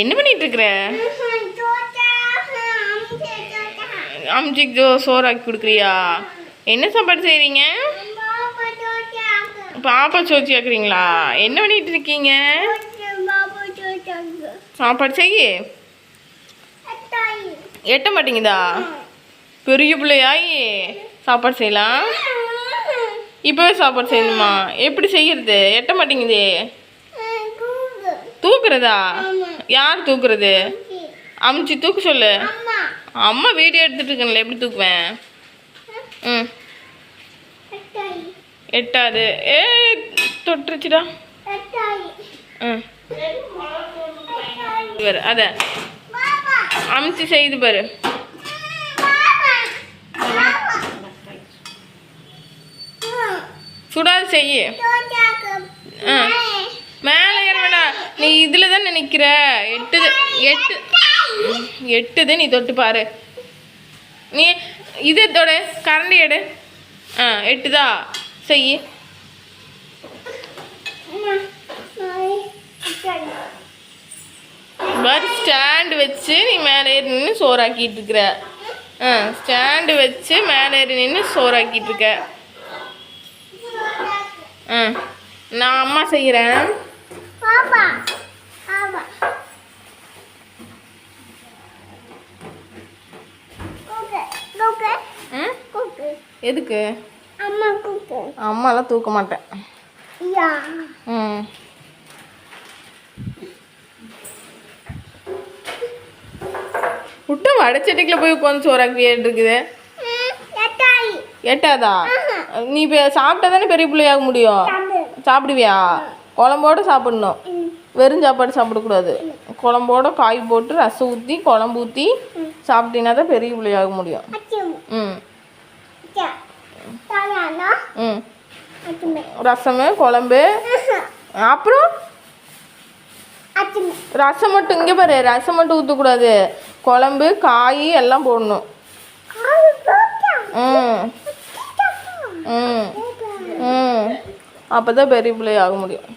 என்ன பண்ணிட்டு இருக்கிற? அம்ஜிக்கு ஜோ சோறாக்கி கொடுக்குறியா? என்ன சாப்பாடு செய்கிறீங்க பாப்பா சோச்சி ஆக்குறீங்களா? என்ன பண்ணிட்டு இருக்கீங்க? சாப்பாடு செய்ய? எட்ட மாட்டேங்குதா? பெரிய பிள்ளையாயி. சாப்பாடு செய்யலாம். இப்போவே சாப்பாடு செய்யணுமா? எப்படி செய்யறது? எட்ட மாட்டேங்குதே. தூக்குறதா? யார் தூக்குறது? அமுச்சு தூக்க சொல்லு. அம்மா. வீடியோ எடுத்துட்டு இருக்கேன்ல எப்படி தூக்குவேன்? ம். எட்டாது. ஏ தொட்டுருச்சுடா. ம். பாரு அத. அமுச்சு செய்து பாரு. சுடாது செய்யு ஆ மேலே ஏற வேண்டாம் நீ நினைக்கிற? நிற்கிற எட்டுது எட்டு எட்டுது நீ தொட்டு பாரு. நீ இது தொட கரண்டி எடு. ஆ எட்டுதா? செய் பாரு ஸ்டாண்டு வச்சு நீ மேலே ஏறி நின்று சோறாக்கிட்டு இருக்கிற ஆ ஸ்டாண்டு வச்சு மேலே ஏறி நின்று சோறாக்கிட்டு இருக்க. ஆ நான் அம்மா செய்கிறேன் ம் எதுக்கு? அம்மாலாம் தூக்க மாட்டேன். ம். விட்டு வடச்சட்டிக்குள்ள போய் உட்காந்து சோறாக்கி இருக்குது எட்டாதா? நீ இப்போ சாப்பிட்டா தானே பெரிய பிள்ளையாக முடியும்? சாப்பிடுவியா? குழம்போட சாப்பிடணும். வெறும் சாப்பாடு சாப்பிடக்கூடாது. குழம்போட காய் போட்டு ரசம் ஊற்றி குழம்பு ஊற்றி சாப்பிட்டீங்கன்னா தான் பெரிய பிள்ளையாக முடியும். ம். ரசமு குழம்பு. அப்புறம்? ரசம் மட்டும் இங்கே பாரு ரசம் மட்டும் ஊற்றக்கூடாது குழம்பு காய் எல்லாம் போடணும். ம். ம். ம். அப்போ தான் பெரிய பிள்ளை ஆக முடியும்.